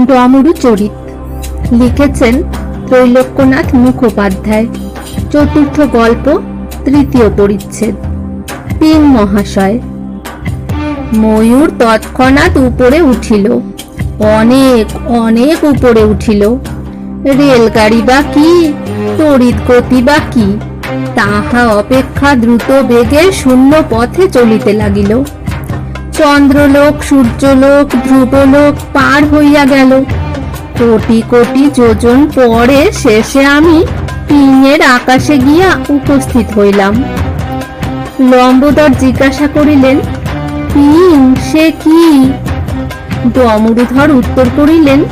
ডমরু চরিত। লিখেছেন ত্রৈলোক্যনাথ মুখোপাধ্যায়। চতুর্থ গল্প, তৃতীয় পরিচ্ছেদ। তিন মহাশয়। ময়ূর তৎক্ষণাৎ উপরে উঠিল। অনেক অনেক উপরে উঠিল। রেলগাড়ি বা কি? তড়িৎ গতি বা কি? তাহা অপেক্ষা দ্রুত বেগে শূন্য পথে চলিতে লাগিল। চন্দ্রলোক, সূর্যলোক, ধ্রুবলোক পার হইয়া গেল। কোটি কোটি যোজন পরে শেষে আমি পিঙের আকাশে গিয়া উপস্থিত হইলাম। লম্বোদর জিজ্ঞাসা করিলেন, পিং, সে কি? ডমরুধর উত্তর করিলেন,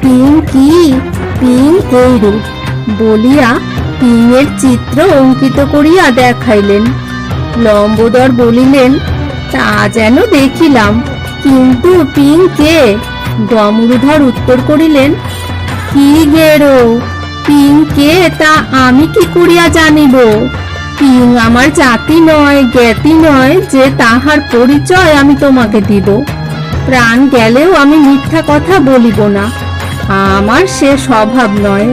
পিং কি? পিং এইরূপ। বলিয়া পিংয়ের চিত্র অঙ্কিত করিয়া দেখাইলেন। লম্বোদর বলিলেন তা যেন দেখিলাম। কিন্তু পিং কে ডমরুধর উত্তর করিলেন, কি গেরো পিং কে তা আমি কি করিয়া জানিব? পিং আমার জাতি নয়, জ্ঞাতি নয়, যে তাহার পরিচয় আমি তোমাকে দিব। প্রাণ গেলেও আমি মিথ্যা কথা বলিব না, আমার সে স্বভাব নয়।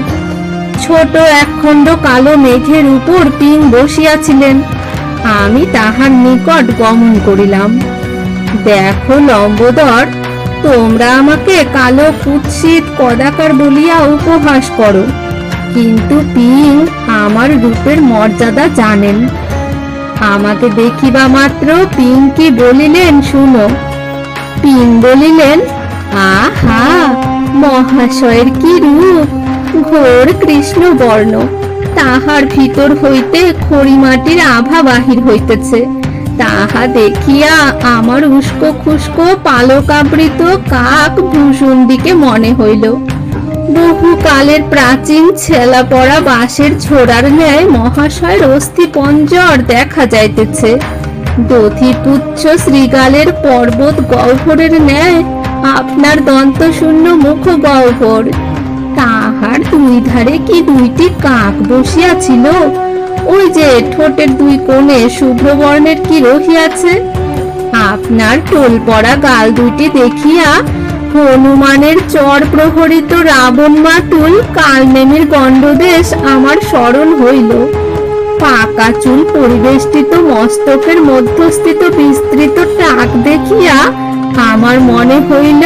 ছোট একখণ্ড কালো মেঘের উপর পিং বসিয়াছিলেন। আমি তাহার নিকট গমন করিলাম। দেখো লম্বোদর, তোমরা আমাকে কালো কুৎসিত কদাকার বলিয়া উপহাস করো, কিন্তু পিং আমার রূপের মর্যাদা জানেন। আমাকে দেখিবা মাত্র পিং কি বলিলেন শুনো। পিং বলিলেন, আহা, মহাশয়ের কি রূপ? ঘোর কৃষ্ণ বর্ণ তাহার ভিতর হইতে খড়িমাটির আভা বাহির হইতেছে। তাহা দেখিয়া আমার উস্কো খুস্কো পালকাবৃত কাক ভূষণ দিকে মনে হইল। বহু কালের প্রাচীন ছেলা পড়া বাঁশের ছোড়ার ন্যায় মহাশয়ের অস্থি পঞ্জর দেখা যাইতেছে। দধিপুচ্ছ শ্রীগালের পর্বত গহ্বরের ন্যায় আপনার দন্তশূন্য মুখ গহ্বর দুই ধারে কি দুইটি কাক বসিয়াছিল? ওই যে ঠোঁটের দুই কোণে শুভ্রবর্ণের কি রহিয়াছে? আপনার টোল পড়া গাল দুইটি দেখিয়া হনুমানের চর প্রহরিত রাবণ মাতুল কালনেমির গণ্ডদেশ আমার স্মরণ হইল। পাকা চুল পরিবেষ্টিত মস্তকের মধ্যস্থিত বিস্তৃত টাক দেখিয়া আমার মনে হইল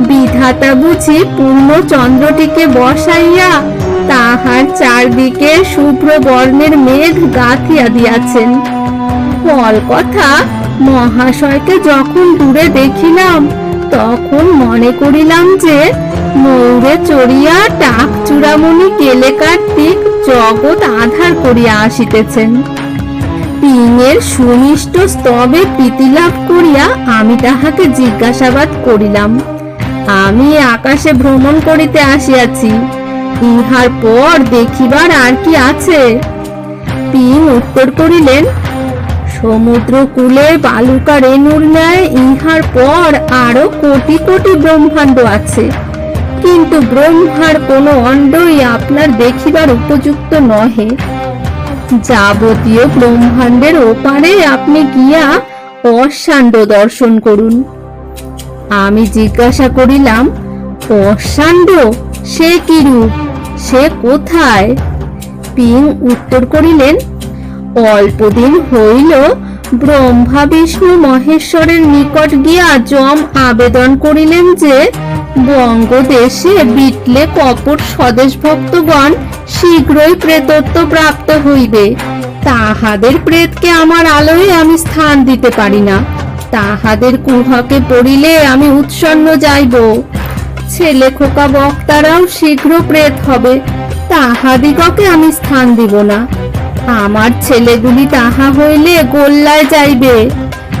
বিধাতা বুঝি পূর্ণ চন্দ্রটিকে বসাইয়া তাহার চারদিকে শুভ্র বর্ণের মেঘ গাঁথিয়া দিয়াছেন। ফল কথা, মহাশয়কে যখন দূরে দেখিলাম, তখন মনে করিলাম যে মৌরে চড়িয়া টাক চূড়ামণি কেলে কার্তিক জগৎ আধার করিয়া আসিতেছেন। পিঙের সুমিষ্ট স্তবে প্রীতিলাভ করিয়া আমি তাহাকে জিজ্ঞাসাবাদ করিলাম। আমি আকাশে ভ্রমণ করিতে আসিয়াছি। ইহার পর দেখিবার আর কি আছে? পিং উত্তর করিলেন সমুদ্র কূলে বালুকা রেণুর ন্যায় ইহার পর আরও কোটি কোটি ব্রহ্মাণ্ড আছে। কিন্তু ব্রহ্মার কোনো অণ্ডই আপনার দেখিবার উপযুক্ত নহে। যাবতীয় ব্রহ্মাণ্ডের ওপারে আপনি গিয়া অশাণ্ড দর্শন করুন। আমি জিজ্ঞাসা করিলাম অশাণ্ড সে কিরূপ সে কোথায়? পিং উত্তর করিলেন অল্পদিন হইল, ব্রহ্মা, বিষ্ণু, মহেশ্বরের নিকট গিয়া যম আবেদন করিলেন যে, বঙ্গদেশে বিটলে কপট স্বদেশ ভক্তগণ শীঘ্রই প্রেতত্ব প্রাপ্ত হইবে। তাহাদের প্রেতকে আমার আলোয় আমি স্থান দিতে পারি না। তাহাদের কুহকে পড়িলে আমি উৎসন্ন যাইব। ছেলে খোকা বক্তারাও শীঘ্র প্রেত হবে, তাহাদিগকে আমি স্থান দিব না। আমার ছেলেগুলি তাহা হইলে গোল্লায় যাইবে।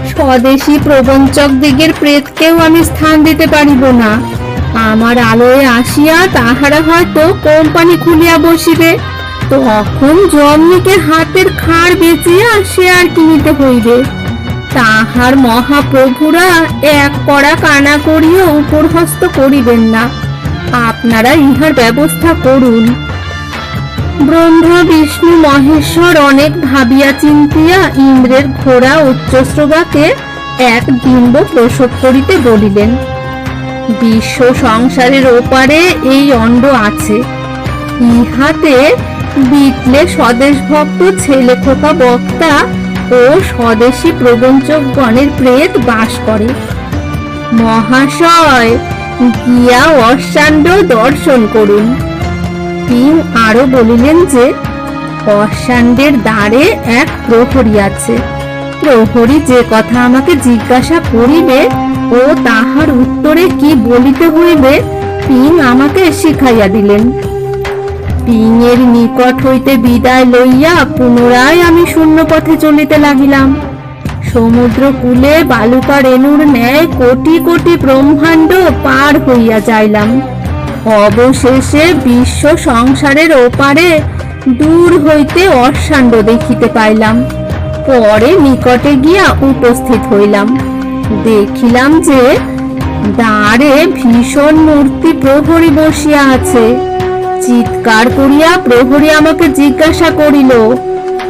স্বদেশী প্রবঞ্চক দিগের প্রেতকেও আমি স্থান দিতে পারিব না। আমার আলোয় আসিয়া তাহারা হয়তো কোম্পানি খুলিয়া বসিবে। তখন জমনিকের হাতের খাড় বেঁচিয়া বেচিয়া শেয়ার কিনিতে হইবে। তাহার মহাপ্রভুরা এক কড়া কানা করিয়া উপরহস্ত করিবেন না। আপনারা ইহার ব্যবস্থা করুন। ব্রহ্মা, বিষ্ণু, মহেশ্বর অনেক ভাবিয়া চিন্তিয়া ইন্দ্রের ঘোড়া উচ্চশ্রবাকে এক ডিম্ব প্রসব করিতে বলিলেন। বিশ্ব সংসারের ওপারে এই অণ্ড আছে। ইহাতে বিটলে স্বদেশ ভক্ত ছেলে খোকা বক্তা ও স্বদেশী প্রবঞ্চকগণের প্রেত বাস করে। মহাশয়, গিয়া অশাণ্ড দর্শন করুন। কিং আরও বলিলেন যে অশাণ্ডের দ্বারে এক প্রহরী আছে। প্রহরী যে কথা আমাকে জিজ্ঞাসা করিবে ও তাহার উত্তরে কি বলিতে হইবে পিং আমাকে শিখাইয়া দিলেন। পিংয়ের নিকট হইতে বিদায় লইয়া পুনরায় আমি শূন্য পথে চলিতে লাগিলাম। সমুদ্র কূলে বালুকা রেণুর ন্যায় কোটি কোটি ব্রহ্মাণ্ড পার হইয়া যাইলাম। অবশেষে বিশ্ব সংসারের ওপারে দূর হইতে অশাণ্ড দেখিতে পাইলাম। পরে নিকটে গিয়া উপস্থিত হইলাম। দেখিলাম যে দ্বারে ভীষণ মূর্তি প্রহরী বসিয়া আছে। চিৎকার করিয়া প্রহরী আমাকে জিজ্ঞাসা করিল,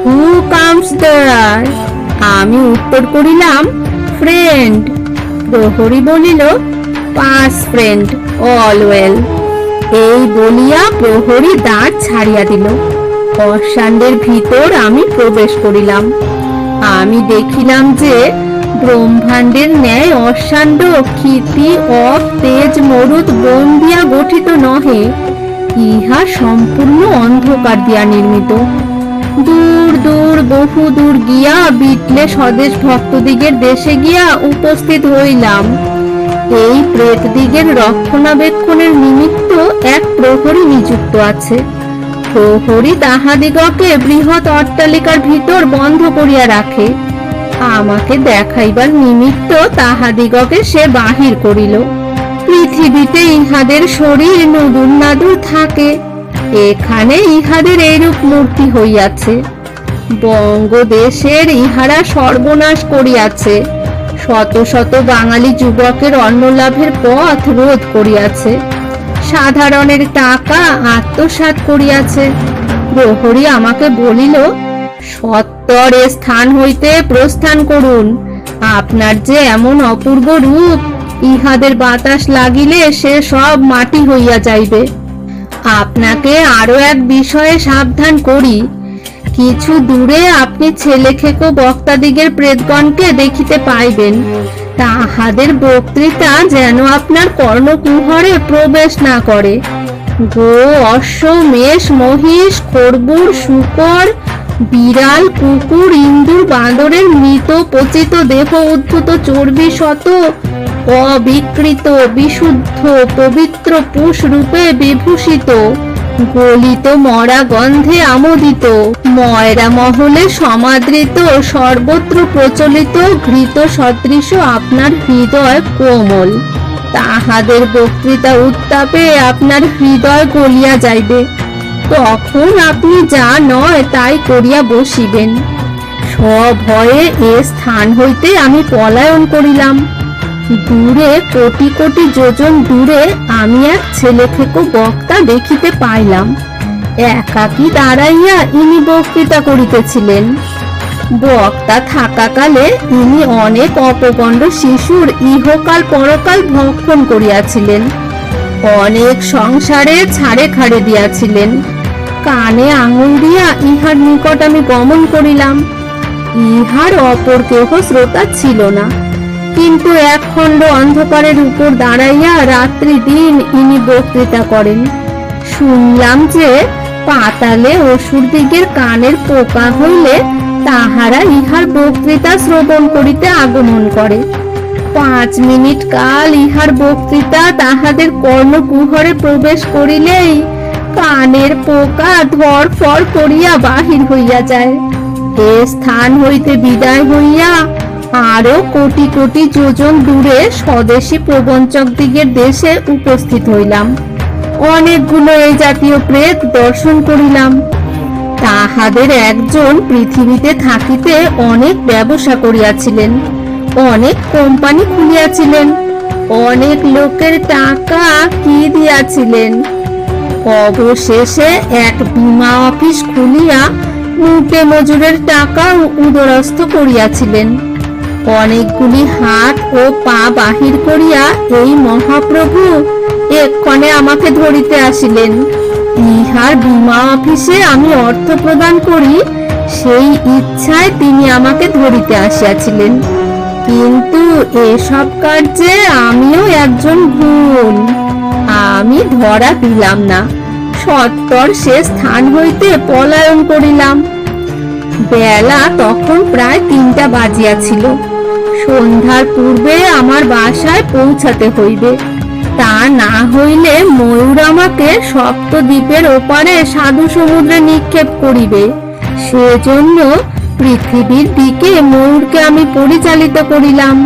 হু কামস দেয়ার আমি উত্তর করিলাম, ফ্রেন্ড। প্রহরী বলিল, পাস ফ্রেন্ড, অল ওয়েল। এই বলিয়া প্রহরী দাঁত ছাড়িয়া দিল। অশান্ডের ভিতর আমি প্রবেশ করিলাম। আমি দেখিলাম যে ব্রহ্মাণ্ডের ন্যায় অশাণ্ড ক্ষিতি অফ তেজ, মরুদ, বন দিয়া গঠিত নহে। ইহা সম্পূর্ণ অন্ধকার দিয়া নির্মিত। দূর দূর, বহু দূর গিয়া বিটলে স্বদেশ ভক্তদিগের দেশে গিয়া উপস্থিত হইলাম। এই প্রেতদিগের রক্ষণাবেক্ষণের নিমিত্ত এক প্রহরী নিযুক্ত আছে। প্রহরী তাহাদিগকে বৃহৎ অট্টালিকার ভিতর বন্ধ করিয়া রাখে। আমাকে দেখাইবার নিমিত্ত তাহাদিগকে সে বাহির করিল। পৃথিবীতে ইহাদের শরীর নদুর নাদুর থাকে। এখানে ইহাদের এইরূপ মূর্তি হইয়াছে। বঙ্গদেশের ইহারা সর্বনাশ করিয়াছে। শত শত বাঙালি যুবকের অন্ন লাভের পথ রোধ করিয়াছে। সাধারণের টাকা আত্মসাৎ করিয়াছে। প্রহরী আমাকে বলিল, সত্তর স্থান হইতে প্রস্থান করুন। আপনার যে এমন অপূর্ব রূপ ইহাদের বাতাস লাগিলে সে সব মাটি হইয়া যাইবে। আপনাকে আরও এক বিষয়ে সাবধান করি। কিছু দূরে আপনি ছেলে খেকো বক্তাদিগের প্রেতগণকে দেখিতে পাইবেন। তাহাদের বক্তৃতা যেন আপনার কর্ণকুহরে প্রবেশ না করে। গো অশ্ব, মেষ, মহিষ, খরবুর, শুকর, বিড়াল, কুকুর, ইন্দুর, বাঁদরের মৃত, পচিত, দেহ উদ্ভূত, চর্বি শত অবিকৃত, বিশুদ্ধ, পবিত্র পুষ রূপে বিভূষিত, গলিত মরা গন্ধে আমোদিত, ময়রা মহলে সমাদৃত, সর্বত্র প্রচলিত, ঘৃত সদৃশ আপনার হৃদয় কোমল। তাহাদের বক্তৃতা উত্তাপে আপনার হৃদয় গলিয়া যাইবে। তখন আপনি যা নয় তাই করিয়া বসিবেন। সভয়ে এ স্থান হইতে আমি পলায়ন করিলাম। দূরে কোটি কোটি যোজন দূরে আমি এক ছেলে থেকে বক্তা দেখিতে পাইলাম। একাকী দাঁড়াইয়া ইনি বক্তৃতা করিতেছিলেন। বক্তা থাকাকালে ইনি অনেক অপগণ্ড শিশুর ইহকাল পরকাল ভক্ষণ করিয়াছিলেন। অনেক সংসারে ছাড়ে খাড়ে দিয়াছিলেন। কানে আঙুল দিয়া ইহার নিকট আমি গমন করিলাম। ইহার অপর কেহ শ্রোতা ছিল না। কিন্তু এক খণ্ড অন্ধকারের উপর দাঁড়াইয়া রাত্রি দিন ইনি বক্তৃতা করেন। শুনলাম যে পাতালে অসুর দিগের কানের পোকা হইলে তাহারা ইহার বক্তৃতা শ্রবণ করিতে আগমন করে। পাঁচ মিনিট কাল ইহার বক্তৃতা তাহাদের কর্ণকুহরে প্রবেশ করিলেই কানের পোকা ধরফর করিয়া বাহির হইয়া যায়। এ স্থান হইতে বিদায় হইয়া আরও কোটি কোটি যোজন দূরে স্বদেশী প্রবঞ্চক দিগের দেশে উপস্থিত হইলাম। অনেকগুলো এই জাতীয় প্রেত দর্শন করিলাম। তাহাদের একজন পৃথিবীতে থাকিতে অনেক ব্যবসা করিয়াছিলেন, অনেক কোম্পানি খুলিয়াছিলেন, অনেক লোকের টাকা কি দিয়াছিলেন। অবশেষে এক বীমা অফিস খুলিয়া মুটে মজুরের টাকা উদরস্থ করিয়াছিলেন। অনেকগুলি হাত ও পা বাহির করিয়া এই মহাপ্রভু এক্ষণে আমাকে ধরিতে আসিলেন। ইহার বীমা অফিসে আমি অর্থ প্রদান করি, সেই ইচ্ছায় তিনি আমাকে ধরিতে আসিয়াছিলেন। কিন্তু এসব কার্যে আমিও একজন ভুল। আমি ধরা দিলাম না। সত্তর সে স্থান হইতে পলায়ন করিলাম। বেলা তখন প্রায় তিনটা বাজিয়াছিল। সন্ধ্যার পূর্বে আমার বাসায় পৌঁছাতে হইবে। তা না হইলে ময়ূর আমাকে সপ্তদ্বীপের ওপারে সাধু সমুদ্রে নিক্ষেপ করিবে। সেজন্য পৃথিবীর দিকে ময়ূরকে আমি পরিচালিত করিলাম।